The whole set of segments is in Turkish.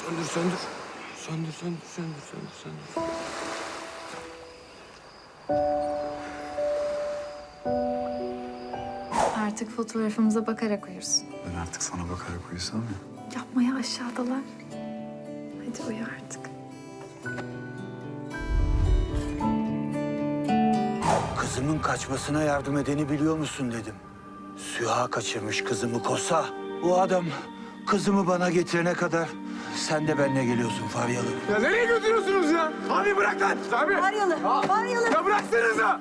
Söndür söndür. Söndür söndür söndür söndür söndür. Artık fotoğrafımıza bakarak uyursun. Ben artık sana bakarak uyusam ya. Yapmaya aşağıdalar. Hadi uyu artık. Kızımın kaçmasına yardım edeni biliyor musun dedim. Süha kaçırmış kızımı Kosa. Bu adam kızımı bana getirene kadar sen de benimle geliyorsun Faryalı. Ya nereye götürüyorsunuz ya? Abi bırak lan. Abi. Faryalı, Faryalı. Ya bıraksanıza.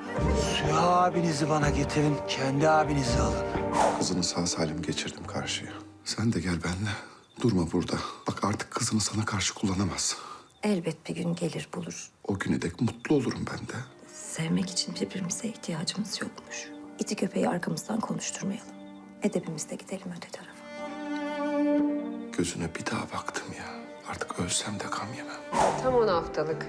Süha abinizi bana getirin, kendi abinizi alın. Kızını sağ salim geçirdim karşıya. Sen de gel benimle. Durma burada. Bak artık kızını sana karşı kullanamaz. Elbet bir gün gelir bulur. O güne dek mutlu olurum ben de. Sevmek için birbirimize ihtiyacımız yokmuş. İti köpeği arkamızdan konuşturmayalım. Edebimizle gidelim öte tarafa. Gözüne bir daha baktım ya. Artık ölsem de gam yemem. Tam 10 haftalık.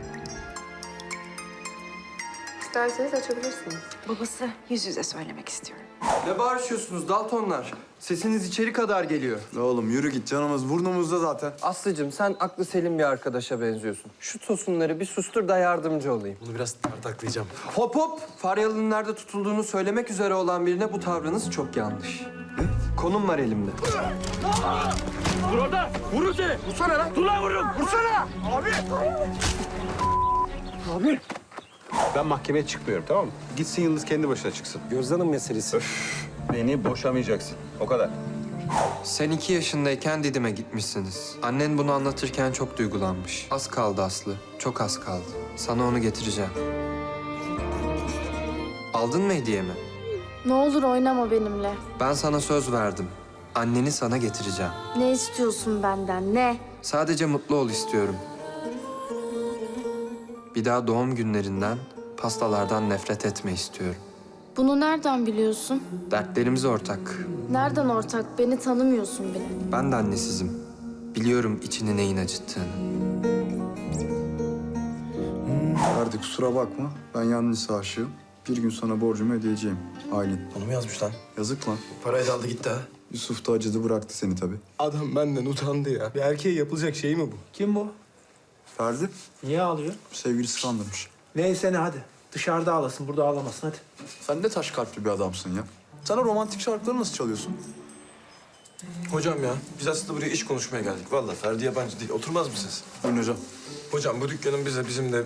İsterseniz açabilirsiniz. Babası yüz yüze söylemek istiyorum. Ne bağırışıyorsunuz Daltonlar? Sesiniz içeri kadar geliyor. Oğlum yürü git canımız burnumuzda zaten. Aslıcığım sen aklı selim bir arkadaşa benziyorsun. Şu tosunları bir sustur da yardımcı olayım. Bunu biraz tartaklayacağım. Hop hop! Faryalı'nın nerede tutulduğunu söylemek üzere olan birine bu tavrınız çok yanlış. Konum var elimde. Ben mahkemeye çıkmıyorum tamam mı? Gitsin Yıldız kendi başına çıksın. Gözde Hanım meselesi. Beni boşamayacaksın. O kadar. Sen iki yaşındayken Didim'e gitmişsiniz. Annen bunu anlatırken çok duygulanmış. Az kaldı Aslı. Çok az kaldı. Sana onu getireceğim. Aldın mı hediyemi? Ne olur oynama benimle. Ben sana söz verdim. Anneni sana getireceğim. Ne istiyorsun benden ne? Sadece mutlu ol istiyorum. Bir daha doğum günlerinden, pastalardan nefret etme istiyorum. Bunu nereden biliyorsun? Dertlerimiz ortak. Nereden ortak? Beni tanımıyorsun bile. Ben de annesizim. Biliyorum içini neyin acıttığını. Ferdi kusura bakma. Ben yalnız aşığım. Bir gün sana borcumu ödeyeceğim. Aylin. Onu mu yazmış lan? Yazık lan. Parayı da aldı gitti ha. Yusuf da acıdı bıraktı seni tabii. Adam benden utandı ya. Bir erkeğe yapılacak şey mi bu? Kim bu? Ferdi Niye ağlıyor? sevgilisi kandırmış. Neyse ne hadi. Dışarıda ağlasın, burada ağlamasın hadi. Sen de taş kalpli bir adamsın ya. Sen o romantik şarkıları nasıl çalıyorsun? Hocam ya biz aslında buraya iş konuşmaya geldik. Vallahi Ferdi yabancı değil. Oturmaz mısınız? Buyurun hocam. Hocam bu dükkanın bize bizim de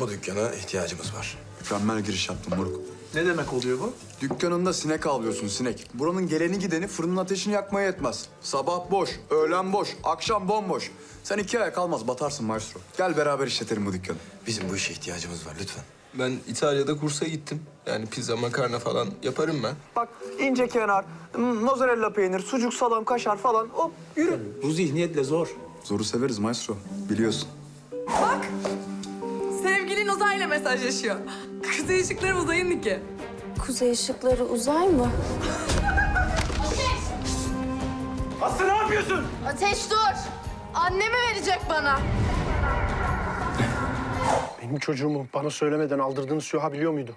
bu dükkana ihtiyacımız var. Mükemmel giriş yaptın moruk. Ne demek oluyor bu? Dükkanında sinek avlıyorsun sinek. Buranın geleni gideni fırının ateşini yakmaya yetmez. Sabah boş, öğlen boş, akşam bomboş. Sen iki ay kalmaz batarsın maestro. Gel beraber işletelim bu dükkanı. Bizim bu işe ihtiyacımız var lütfen. Ben İtalya'da kursa gittim. Yani pizza, makarna falan yaparım ben. Bak ince kenar, mozzarella peynir, sucuk, salam, kaşar falan. Hop yürü. Bu zihniyetle zor. Zoru severiz maestro. Biliyorsun. Sevgilin uzayla mesajlaşıyor. Kuzey ışıkları uzayın Niki. Kuzey ışıkları uzay mı? Aslı ne yapıyorsun? Ateş dur! Annemi verecek bana. Benim çocuğumu bana söylemeden aldırdığını Süha biliyor muydu?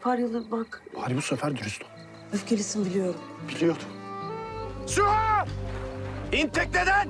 Faryalı bak, Bari bu sefer dürüst ol. öfkelisin biliyorum. Biliyordu. Süha! İn tekneden!